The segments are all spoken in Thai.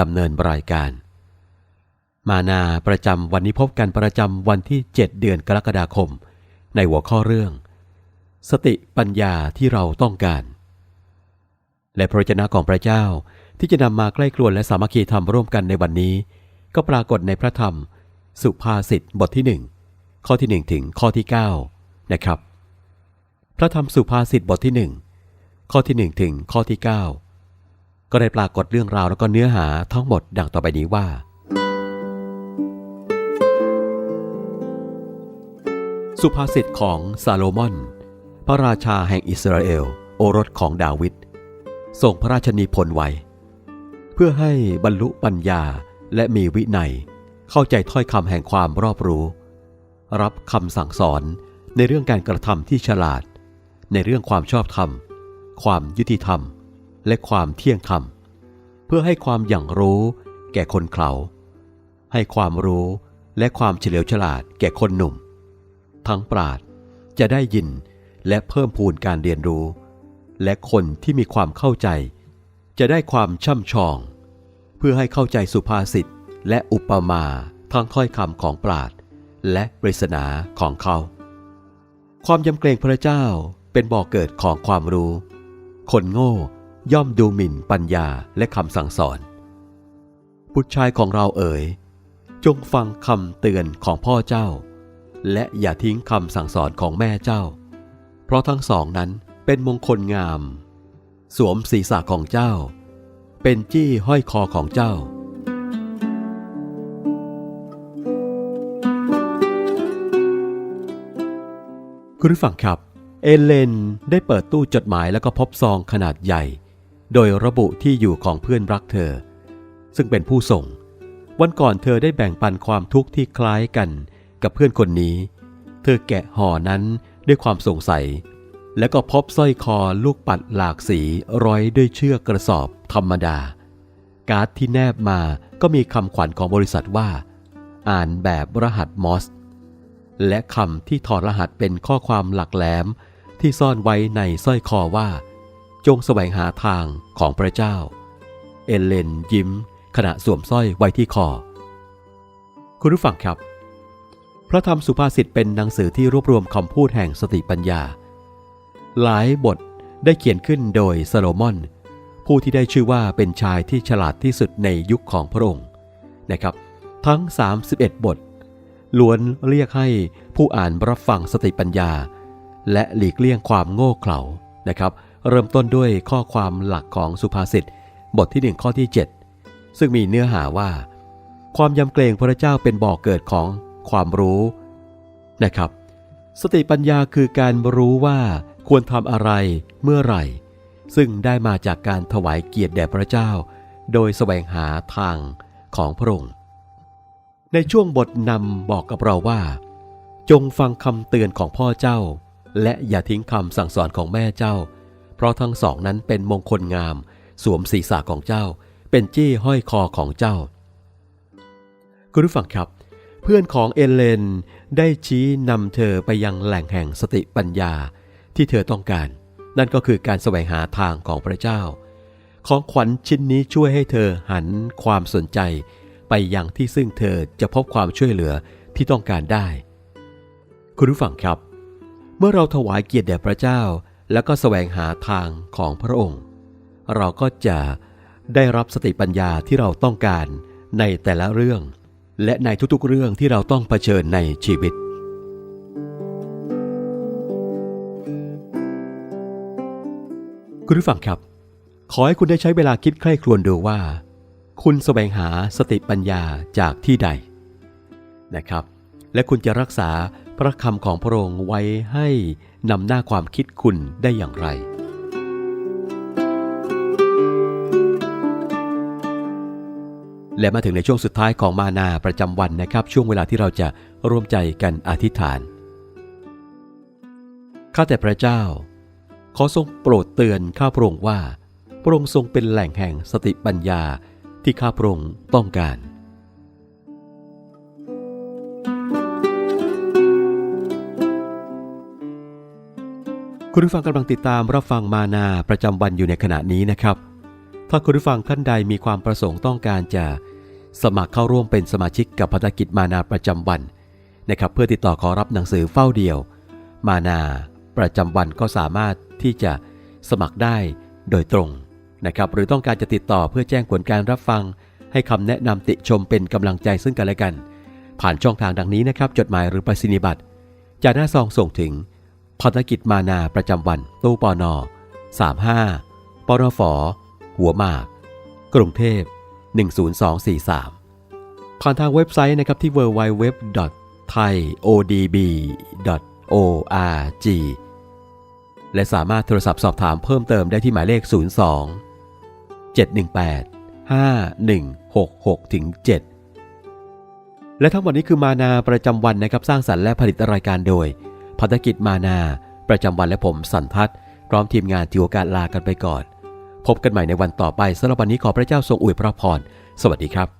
ดำเนินรายการ มานาประจำวันนี้พบกันประจำวันที่ 7 เดือนกรกฎาคม ในหัวข้อเรื่อง สติปัญญาที่เราต้องการ และพระวจนะของพระเจ้าที่จะนำมาใกล้ครวนและสามัคคีธรรมร่วมกันในวันนี้ ก็ปรากฏในพระธรรม สุภาษิตบทที่ 1 ข้อที่ 1 ถึงข้อที่ 9 นะครับ พระธรรมสุภาษิตบทที่ 1 ข้อที่ 1 ถึงข้อที่ 9 ก็ได้ปรากฏเรื่องราวแล้วก็เนื้อหาทั้งหมดดังต่อไปนี้ว่า สุภาษิตของซาโลมอน พระราชาแห่งอิสราเอล โอรสของดาวิดส่งพระราชนิพนธ์ไว้ เพื่อให้บรรลุปัญญาและมีวินัย เข้าใจถ้อยคำแห่งความรอบรู้ รับคำสั่งสอนในเรื่องการกระทำที่ฉลาด ในเรื่องความชอบธรรม ความยุติธรรม และความเที่ยงธรรม เพื่อให้ความอย่างรู้แก่คนเขาให้ความรู้และความเฉลียวฉลาดแก่คนหนุ่ม ทั้งปราดจะได้ยินและเพิ่มพูนการเรียนรู้ และคนที่มีความเข้าใจ จะได้ความช่ำชอง เพื่อให้เข้าใจสุภาษิตและอุปมาทั้งถ้อยคำของปราดและปริศนาของเขา ความยำเกรงพระเจ้าเป็นบ่อกเกิดของความรู้ คนโง่ ย่อมดูหมิ่นปัญญาและคำสั่งสอน บุตรชายของเราเอ๋ย จงฟังคำเตือนของพ่อเจ้า และอย่าทิ้งคำสั่งสอนของแม่เจ้า เพราะทั้งสองนั้นเป็นมงคลงาม สวมศีรษะของเจ้า เป็นจี้ห้อยคอของเจ้าคุณผู้ฟังครับ เอเลนได้เปิดตู้จดหมายแล้วก็พบซองขนาดใหญ่ โดยระบุที่อยู่ของเพื่อนรักเธอ ซึ่งเป็นผู้ส่ง วันก่อนเธอได้แบ่งปันความทุกข์ที่คล้ายกันกับเพื่อนคนนี้ เธอแกะห่อนั้นด้วยความสงสัย แล้วก็พบสร้อยคอลูกปัดหลากสีร้อยด้วยเชือกกระสอบธรรมดา การ์ดที่แนบมาก็มีคำขวัญของบริษัทว่า อ่านแบบรหัสมอส และคำที่ถอดรหัสเป็นข้อความหลักแหลมที่ซ่อนไว้ในสร้อยคอว่า จงแสวงหาทางของพระเจ้า เอเลนยิ้ม ขณะสวมสร้อยไว้ที่คอ คุณผู้ฟังครับ พระธรรมสุภาษิตเป็นหนังสือที่รวบรวมคำพูดแห่งสติปัญญา หลายบทได้เขียนขึ้นโดยซาโลมอน ผู้ที่ได้ชื่อว่าเป็นชายที่ฉลาดที่สุดในยุคของพระองค์นะครับ ทั้ง 31 บท ล้วนเรียกให้ผู้อ่านรับฟังสติปัญญา และหลีกเลี่ยงความโง่เขลานะครับ เริ่มต้นด้วยข้อความหลักของสุภาษิตบทที่ 1 ข้อที่ 7 ซึ่งมีเนื้อหาว่า ความยำเกรงพระเจ้าเป็นบ่อกเกิดของความรู้นะครับ สติปัญญาคือการรู้ว่าควรทำอะไรเมื่อไหร่ ซึ่งได้มาจากการถวายเกียรติแด่พระเจ้า โดยแสวงหาทางของพระองค์ในช่วงบทนำบอกกับเราว่า จงฟังคำเตือนของพ่อเจ้า และอย่าทิ้งคำสั่งสอนของแม่เจ้า เพราะทั้งสองนั้นเป็นมงคลงาม สวมศีรษะของเจ้า เป็นจี้ห้อยคอของเจ้า คุณผู้ฟังครับ เพื่อนของเอเลนได้ชี้นำเธอไปยังแหล่งแห่งสติปัญญาที่เธอต้องการ นั่นก็คือการแสวงหาทางของพระเจ้า ของขวัญชิ้นนี้ช่วยให้เธอหันความสนใจ ไปยังที่ซึ่งเธอจะพบความช่วยเหลือที่ต้องการได้ คุณผู้ฟังครับ เมื่อเราถวายเกียรติแด่พระเจ้า แล้วก็แสวงหาทางของพระองค์ เราก็จะได้รับสติปัญญาที่เราต้องการในแต่ละเรื่อง และในทุกๆเรื่องที่เราต้องเผชิญในชีวิต คุณผู้ฟังครับ ขอให้คุณได้ใช้เวลาคิดใคร่ครวญดูว่า คุณแสวงหาสติปัญญาจากที่ใดนะครับ และคุณจะรักษาพระคำของพระองค์ไว้ให้ นำหน้าความคิดคุณได้อย่างไร และมาถึงในช่วงสุดท้ายของมานาประจำวันนะครับ ช่วงเวลาที่เราจะร่วมใจกันอธิษฐาน ข้าแต่พระเจ้า ขอทรงโปรดเตือนข้าพระองค์ว่า พระองค์ทรงเป็นแหล่งแห่งสติปัญญาที่ข้าพระองค์ต้องการ คุณผู้ฟังกำลังติดตามรับฟังมานาประจำวันอยู่ในขณะนี้นะครับ ถ้าคุณผู้ฟังท่านใดมีความประสงค์ต้องการจะสมัครเข้าร่วมเป็นสมาชิกกับภารกิจมานาประจำวันนะครับเพื่อติดต่อขอรับหนังสือเฝ้าเดียว มานาประจำวันก็สามารถที่จะสมัครได้โดยตรงนะครับหรือต้องการจะติดต่อเพื่อแจ้งผลการรับฟัง ให้คำแนะนำติชมเป็นกำลังใจซึ่งกันและกัน ผ่านช่องทางดังนี้นะครับ จดหมายหรือไปรษณียบัตรจากหน้าซองส่งถึง ภารกิจมานาประจำวันตู้ปอนอ35ปนฝหัวหมาก กรุงเทพ 10243 ผ่านทางเว็บไซต์นะครับที่ www.thaiodb.org และสามารถโทรศัพท์สอบถามเพิ่มเติมได้ที่หมายเลข 02 718 5166ถึง7และทั้งหมดนี้คือมานาประจำวันนะครับสร้างสรรค์และผลิตรายการโดย พันธกิจมานา ประจำวันและผมสันทัศน์พร้อมทีมงานที่โอกาสลากันไปก่อน พบกันใหม่ในวันต่อไปสำหรับวันนี้ขอพระเจ้าทรงอวยพระพร สวัสดีครับ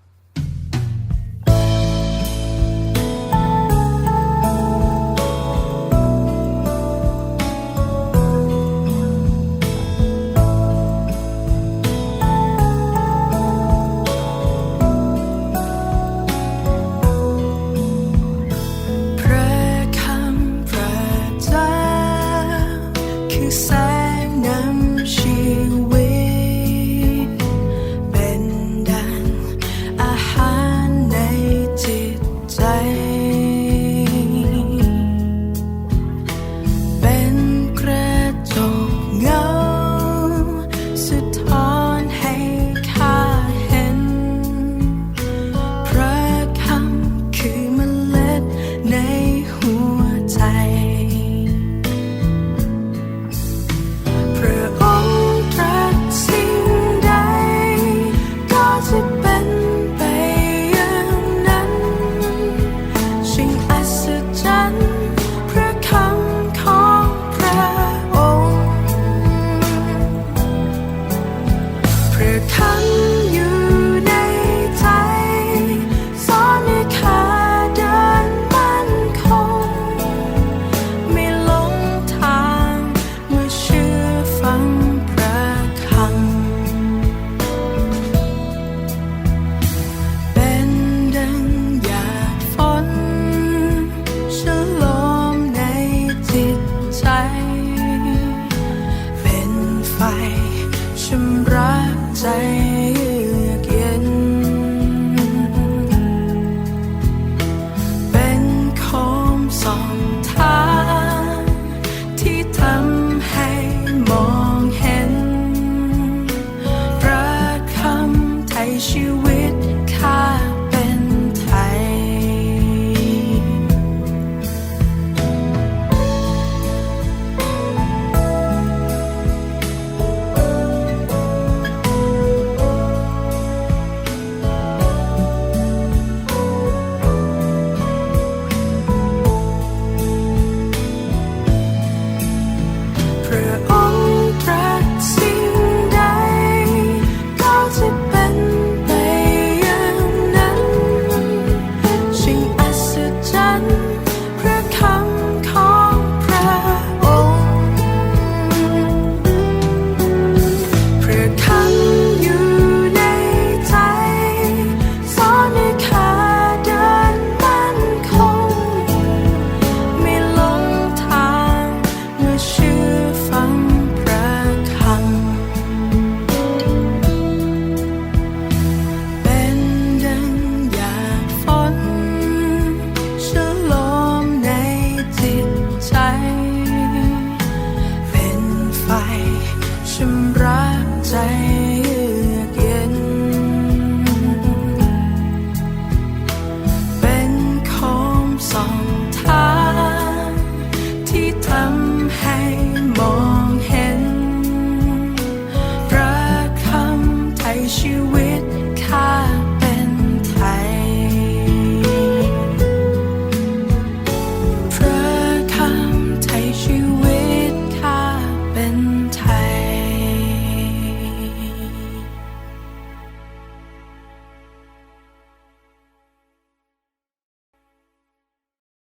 ใจ